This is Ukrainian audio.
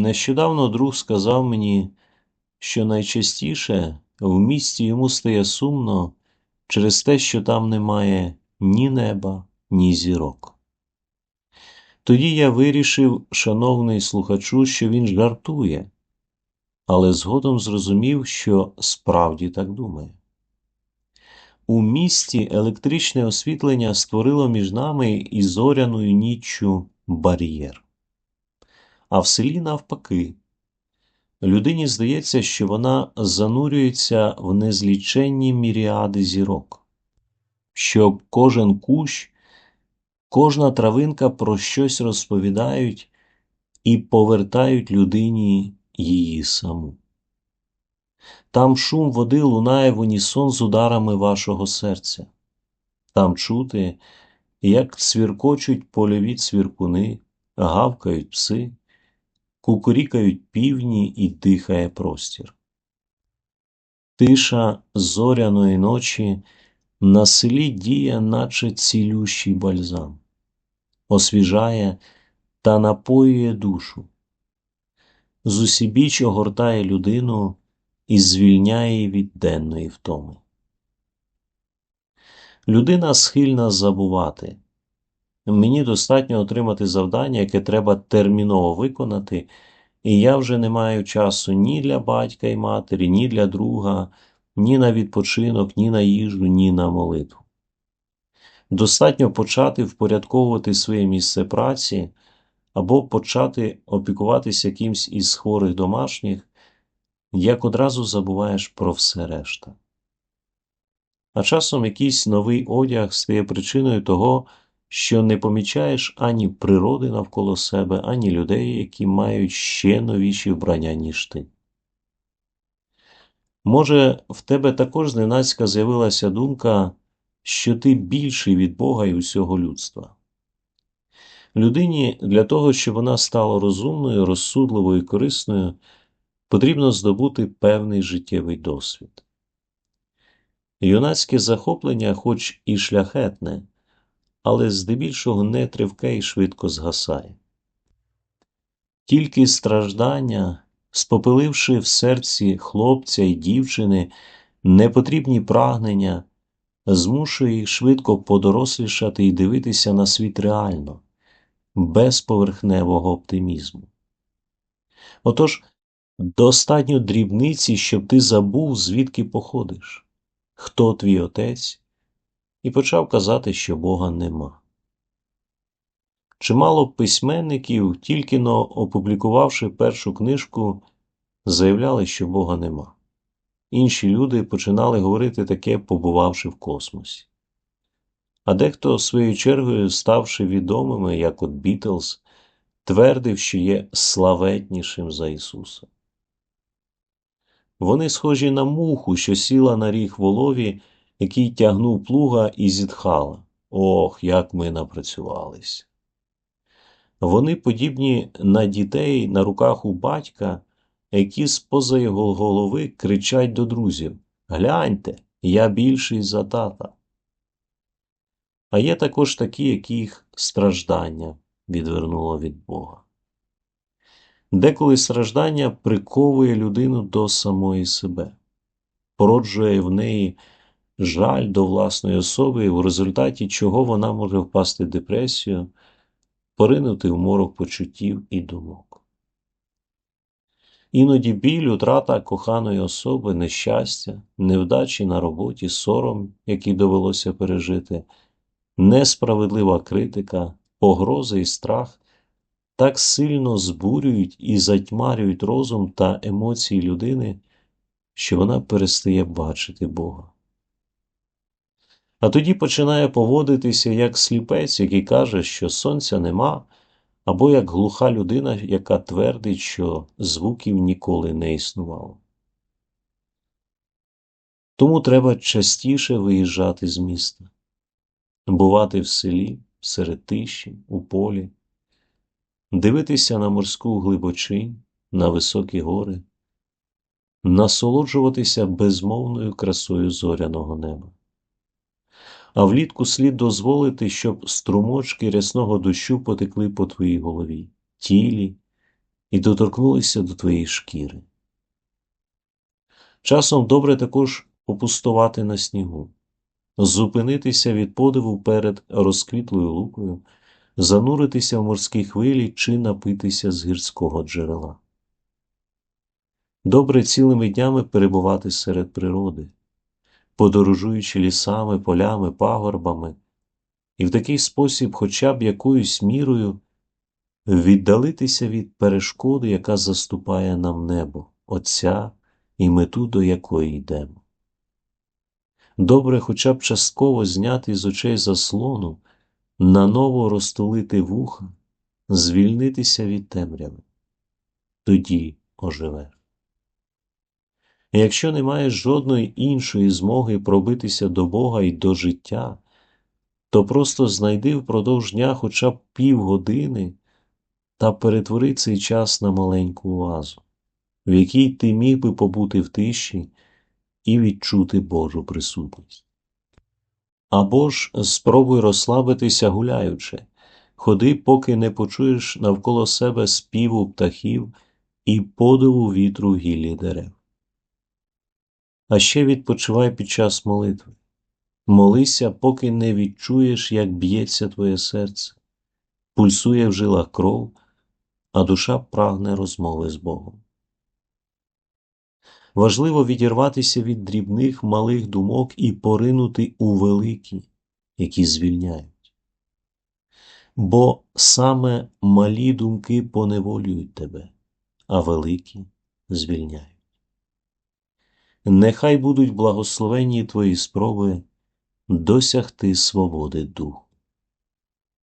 Нещодавно друг сказав мені, що найчастіше в місті йому стає сумно через те, що там немає ні неба, ні зірок. Тоді я вирішив, шановний слухачу, що він жартує, але згодом зрозумів, що справді так думає. У місті електричне освітлення створило між нами і зоряною ніччю бар'єр. А в селі навпаки. Людині здається, що вона занурюється в незліченні міріади зірок, що кожен кущ, кожна травинка про щось розповідають і повертають людині її саму. Там шум води лунає в унісон з ударами вашого серця, там чути, як цвіркочуть польові цвіркуни, гавкають пси кукурікають півні і дихає простір. Тиша зоряної ночі на селі діє, наче цілющий бальзам, освіжає та напоює душу, зусібіч огортає людину і звільняє від денної втоми. Людина схильна забувати. Мені достатньо отримати завдання, яке треба терміново виконати, і я вже не маю часу ні для батька і матері, ні для друга, ні на відпочинок, ні на їжу, ні на молитву. Достатньо почати впорядковувати своє місце праці або почати опікуватися якимсь із хворих домашніх, як одразу забуваєш про все решта. А часом якийсь новий одяг стає причиною того, що не помічаєш ані природи навколо себе, ані людей, які мають ще новіші вбрання, ніж ти. Може, в тебе також зненацька з'явилася думка, що ти більший від Бога і усього людства. Людині для того, щоб вона стала розумною, розсудливою і корисною, потрібно здобути певний життєвий досвід. Юнацьке захоплення, хоч і шляхетне, але здебільшого не тривке і швидко згасає. Тільки страждання, спопиливши в серці хлопця і дівчини непотрібні прагнення, змушує їх швидко подорослішати і дивитися на світ реально, без поверхневого оптимізму. Отож, достатньо дрібниці, щоб ти забув, звідки походиш, хто твій отець і почав казати, що Бога нема. Чимало письменників, тільки но опублікувавши першу книжку, заявляли, що Бога нема. Інші люди починали говорити таке, побувавши в космосі. А дехто, своєю чергою, ставши відомими, як от Бітлз, твердив, що є славетнішим за Ісуса. Вони схожі на муху, що сіла на ріг волові який тягнув плуга і зітхала. Ох, як ми напрацювались. Вони подібні на дітей на руках у батька, які з поза його голови кричать до друзів Гляньте, я більший за тата. А є також такі, яких страждання відвернуло від Бога. Деколи страждання приковує людину до самої себе, породжує в неї жаль до власної особи, в результаті чого вона може впасти в депресію, поринути в морок почуттів і думок. Іноді біль, утрата коханої особи, нещастя, невдачі на роботі, сором, який довелося пережити, несправедлива критика, погрози і страх так сильно збурюють і затьмарюють розум та емоції людини, що вона перестає бачити Бога а тоді починає поводитися як сліпець, який каже, що сонця нема, або як глуха людина, яка твердить, що звуків ніколи не існувало. Тому треба частіше виїжджати з міста, бувати в селі, серед тиші, у полі, дивитися на морську глибочинь, на високі гори, насолоджуватися безмовною красою зоряного неба а влітку слід дозволити, щоб струмочки рясного дощу потекли по твоїй голові, тілі і доторкнулися до твоєї шкіри. Часом добре також попустувати на снігу, зупинитися від подиву перед розквітлою лукою, зануритися в морські хвилі чи напитися з гірського джерела. Добре цілими днями перебувати серед природи, подорожуючи лісами, полями, пагорбами, і в такий спосіб, хоча б якоюсь мірою, віддалитися від перешкоди, яка заступає нам небо, Отця і мету, до якої йдемо. Добре хоча б частково зняти з очей заслону, наново розтулити вуха, звільнитися від темряви. Тоді оживеш. Якщо не маєш жодної іншої змоги пробитися до Бога і до життя, то просто знайди впродовж дня хоча б півгодини та перетвори цей час на маленьку оазу, в якій ти міг би побути в тиші і відчути Божу присутність. Або ж спробуй розслабитися гуляючи, ходи, поки не почуєш навколо себе співу птахів і подиву вітру гіллі дерев. А ще відпочивай під час молитви. Молися, поки не відчуєш, як б'ється твоє серце, пульсує в жилах кров, а душа прагне розмови з Богом. Важливо відірватися від дрібних малих думок і поринути у великі, які звільняють. Бо саме малі думки поневолюють тебе, а великі звільняють. Нехай будуть благословенні твої спроби досягти свободи духу.